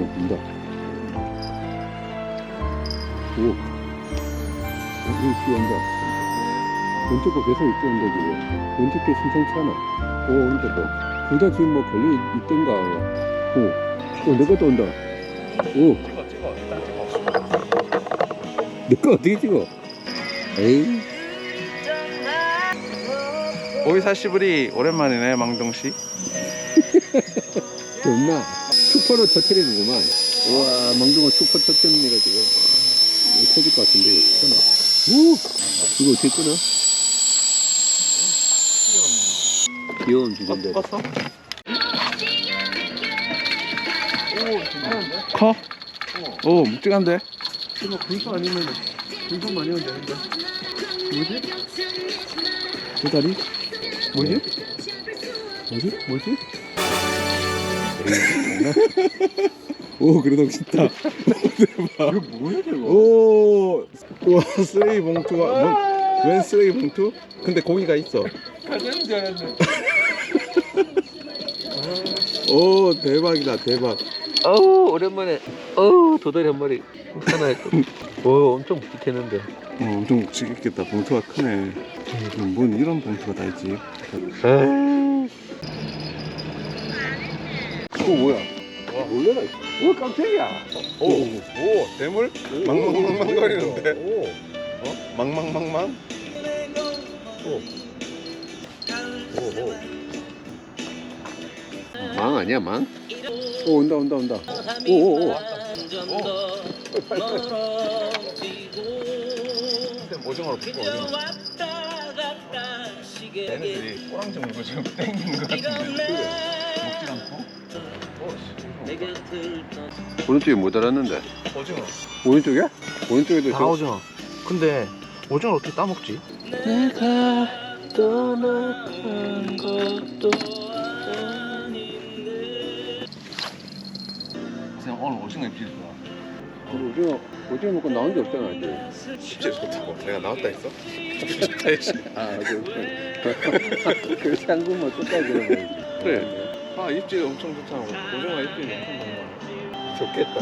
온다. 오. 어, 여기 뛰어온다. 왼쪽 거 계속 뛰어온다, 지금. 왼쪽 게 심상치 않아. 오, 온다, 또. 둘다 지금 뭐 걸려 있- 있던가. 오. 오, 내 것도 온다. 오. 찍어 찍어 일단 찍어 내거 어떻게 찍어? 에이. 오이사시부리 오랜만이네 망동씨 없나? 슈퍼로 터트리는구만. 우와, 망둥어 슈퍼 애가 지금. 이거 터질 것 같은데, 이거 터나? 우! 이거 어떻게 끄나? 귀여운 주제인데. 껐어? 커? 오 묵직한데? 이거 불소 아니면, 불소만 아니면 되는데. 뭐지? 도다리? 뭐지? 뭐지? 뭐지? 오, 그래도 진짜. 대박. 이거 뭐야, 저거? 오, 와 쓰레기 봉투가 뭐, 웬 쓰레기 봉투? 근데 고기가 있어. 가자는 줄 알았네. 오 대박이다 대박. 어우 오랜만에 어우 도다리 한 마리 하나 오 엄청 묵직했는데 어, 엄청 묵직했겠다. 봉투가 크네. 뭔 이런 봉투가 다 있지? 에 그거 뭐야 와 놀래라 오 깜짝이야 오, 오 대물? 망망망망거리는데. 어? 망망망망? 망 아니야 망? 오 온다 온다 온다 오 오 오 오징어로 푸고 오징어. 얘네들이 꼬랑지 물고 지금 땡기는 것 같은데. 오른쪽에 못 알았는데 오징어. 오른쪽이야? 오른쪽에도 다 오징어. 근데 오징어 어떻게 따먹지? 내가 떠나간 것도 그냥 오늘 오징어 입질 거야. 오징어 오징어 먹고 나온 게 없잖아 아직 진짜 좋다고. 내가 나왔다 했어? 아 그, 그 상금만 끝까지 그러면 그래. 아 입질 엄청 좋다고. 오징어 입질 엄청 좋아. 좋겠다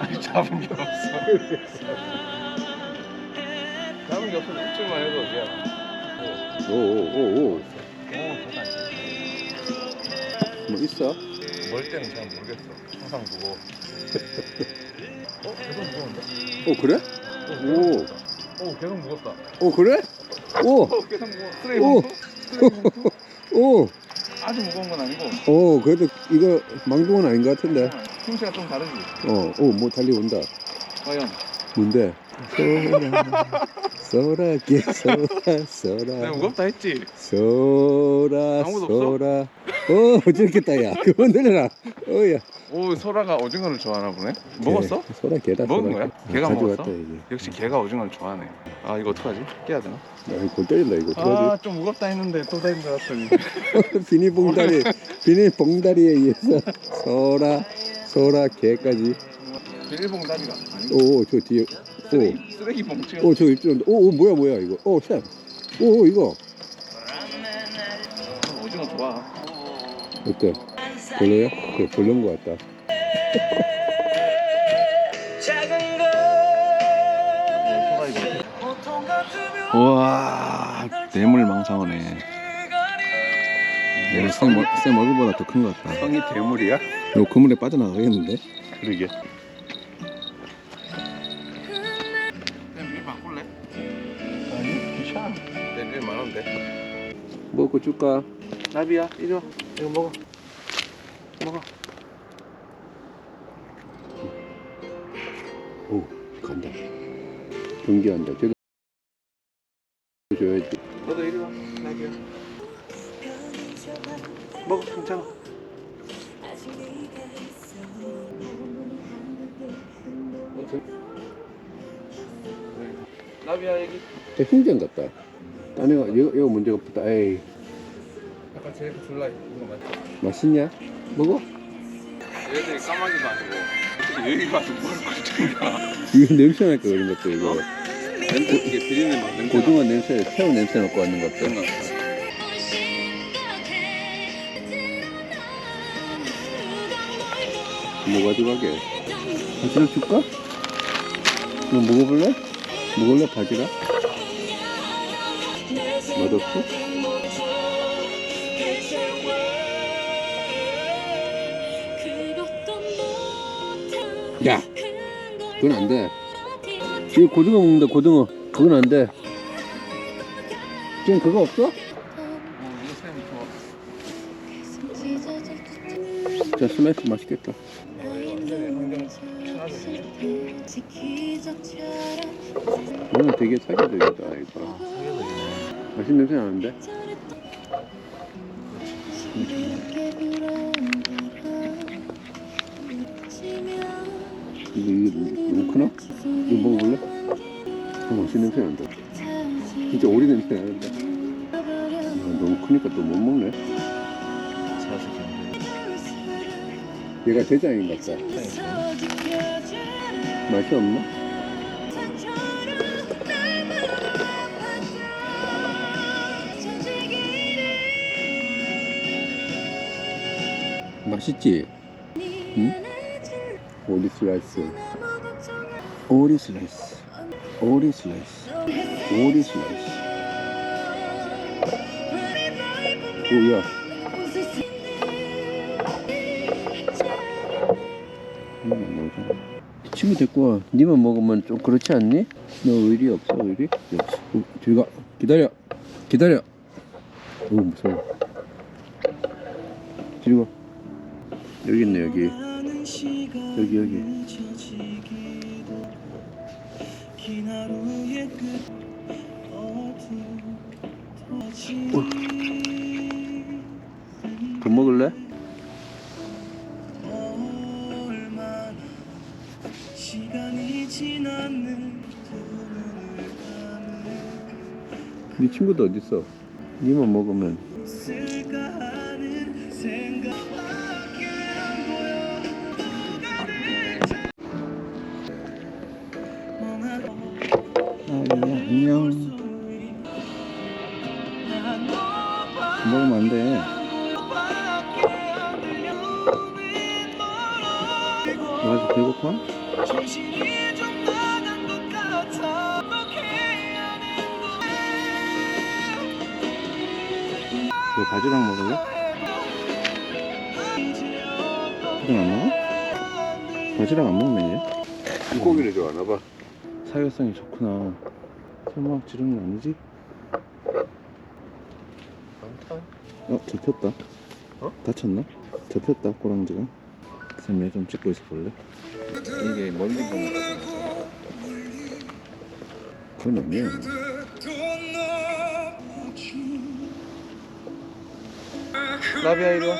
아니 잡은 게 없어. 잡은 게 없으면 입질만 해도 돼. 오오오오 오 좋다. 뭐 있어? 멀 때는 잘 모르겠어. 항상 보고. 어 계속 무거운데? 어 그래? 오. 오 계속 무겁다. 어 그래? 오! 오 계속 무거. 쓰레기 오. 봉투? 쓰레기 봉투? 오! 아주 무거운 건 아니고. 오 그래도 이거 망둥은 아닌 것 같은데 힘새가 좀 다르지. 어오뭐 달려온다 과연 뭔데? 소라 게 소라 소라 내가 무겁다 했지. 소라 아무도 없어? 소라 어 어쩌겠다 야 그만 들려라 어야 오 소라가 오징어를 좋아하나 보네. 먹었어? 소라 개다 먹은 소라 거야? 개. 개가 먹었어? 이제 역시 개가 오징어를 좋아하네. 아 이거 어떡하지? 깨야 되나? 야, 골 때린다 이거 어떡하지? 아좀 무겁다 했는데 또 다른 줄 알았더니. 비닐봉다리 비닐봉다리에 의해서 소라 소라 개까지 비닐봉 다리가 아니고 오저 뒤에 쓰레기, 쓰레기 봉투. 오 저 입질 오, 오 뭐야 뭐야 이거 오쌤오 오, 이거 오징어 좋아. 어때 별로야? 그래 별로인 것 같다. 우와 뇌물 망상어네. 얘는 쌤, 얼- 쌤 얼굴보다 더 큰 것 같다 성이 대물이야? 이거 그물에 빠져나가겠는데? 그러게. 위 바꿀래? 아니 귀찮아. 내일 만원데. 먹고 줄까? 나비야 이리 와. 이거 먹어. 먹어. 오 간다 경기한다 저기 줘야지 너도 이리 와. 나비야. 먹어 괜찮아. 나비야 여기. 저 흰장 같다 딴 애가 이거, 이거 문제가 없다 에이 아까 제일 졸라 이거 맞지? 맛있냐? 먹어? 얘들이 까마귀도 아니고 어떻게 여기 가서 뭘 꿀탱이야 이거 냄새 날까 그런 것도 이거 냄새 이게 비린내 막 냄새 고등어 냄새 새우 냄새 맡고 왔는 것 나. 뭐 가져가게? 바지락 줄까? 이거 먹어볼래? 먹을래 바지락? 맛없어? 야! 그건 안 돼. 지금 고등어 먹는다 고등어 그건 안 돼. 지금 그거 없어? 자 스매스 맛있겠다. 오늘 되게 사계절이다 이거. 맛있는 냄새 나는데? 이거, 이거 너무 크나? 이거 먹어볼래? 어, 맛있는 냄새 난다. 진짜 오리 냄새 나는데. 아, 너무 크니까 또 못 먹네. 얘가 대장인 것 같다. 맛이 없나? 맛있지? 응? 오리 슬라이스. 오리 슬라이스. 오리 슬라이스. 오리 슬라이스. 오야. 나오잖아. 친구 데리고 와. 니만 먹으면 좀 그렇지 않니? 너 의리 없어, 의리? 없어. 어, 뒤가 기다려. 기다려. 오, 무서워. 뒤로 가. 여기 있네, 여기. 여기, 여기. 더 먹을래? 네 친구도 어딨어? 니만 먹으면 안녕. 먹으면 안돼. 너 아직 배고파? 너 바지락 먹을래? 바지락 안 먹어? 바지락 안 먹네 얘. 고기를 좋아하나 봐. 사육성이 좋구나 설마 지름은 아니지? 어 접혔다 어? 다쳤나? 접혔다 꼬랑지가 쌤얘 좀 찍고 있어 볼래? 이게 멀리 거잖아 그건 아니야 나비야 이리 와.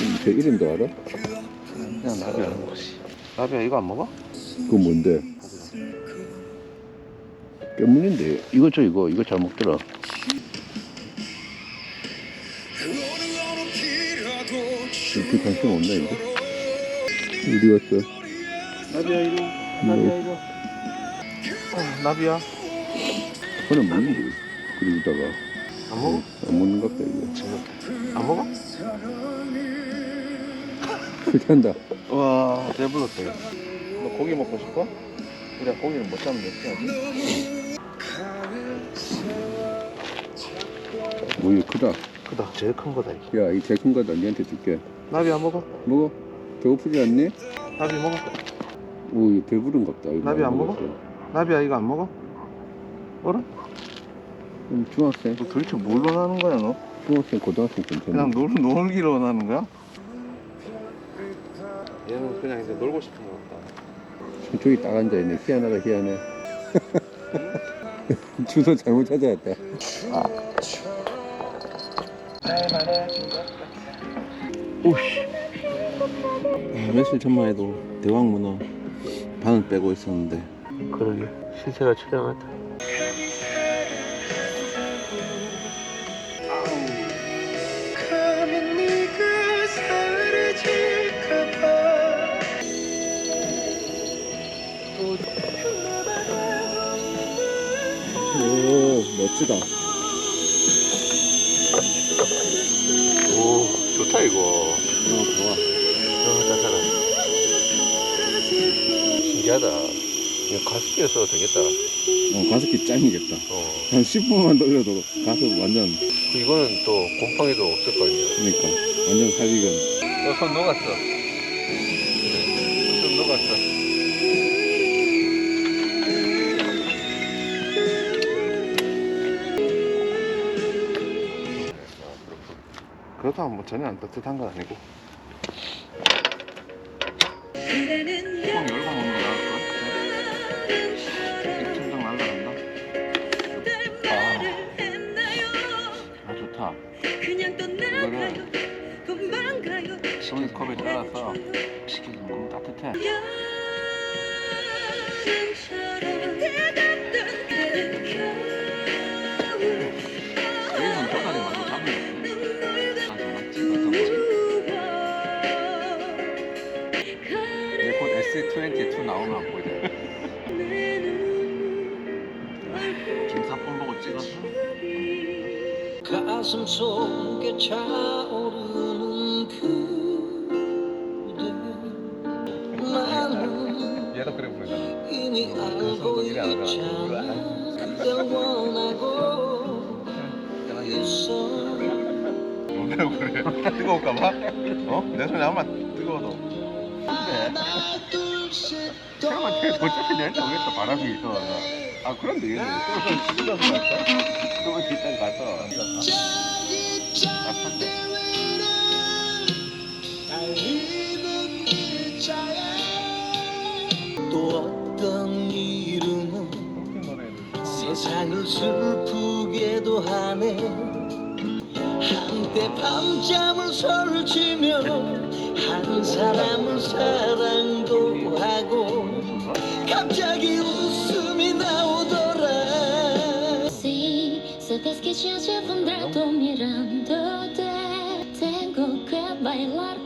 음, 제 이름도 알아? 그냥 나비야. 나비야 이거 안 먹어? 그거 뭔데? 깨물인데 이거 저 이거 이거 잘 먹더라 이렇게 관심 없나 이거? 어디 갔어? 나비야 이리 와. 나비야 와. 어, 나비야. 그거는 먹는데 그러다가 안 먹어? 안 먹는 것 같다 이거 안 먹어? 그렇게 한다 와 배불렀다. 이거. 너 고기 먹고 싶어? 우리가 고기를 못 잡는 게 어떡하지? 뭐 이거 크다 크다. 제일 큰 거다 이게. 야이 제일 큰 거다 니한테 줄게 나비야 먹어. 먹어 배고프지 않니? 나비 먹어. 오 이거 배부른 것 같다 이거 나비 안 많이 먹어? 먹었어. 나비야 이거 안 먹어? 어라? 음, 중학생 너 도대체 뭘 원하는 거야 너? 중학생 고등학생 괜찮아 그냥 놀, 놀기를 원하는 거야? 얘는 그냥 이제 놀고 싶은 거 같다. 저기 딱 앉아있네 희한하다 희한해 주소 잘못 찾아왔다 오씨. 아, 며칠 전만 해도 대왕 문어 반을 빼고 있었는데. 그러게 시세가 처량하다. 오 멋지다 가습기에 써도 되겠다. 어 가습기 짱이겠다 어. 한 10분만 돌려도 가서 완전 그 이거는 또 곰팡이도 없을 거 아니야. 그러니까 완전 살익은 어, 손 녹았어. 그래. 손 녹았어. 그렇다면 뭐 전혀 안 따뜻한 건 아니고 뚜껑 도망가요 종이컵에 따라서 따뜻해 잡는 눈물과 거? 얘곧 S22 나오면 안 보이다 김사폰 보고 찍었어? 가슴 속에 차오 뭐라고 그래? 뜨거울까봐? 어? 내 손이 아마 뜨거워도 잠깐만 쟤 어차피 내한테 오겠다 바람이 있어 아 얘는 또 찍어서 갔어? 조금 일단 가서 세상을 슬프게도 하네 한때 밤잠을 설치며 한 사람을 사랑도 하고 갑자기 웃음이 나오더라 Sí, sabes que ya llevo un rato mirándote. Tengo que bailar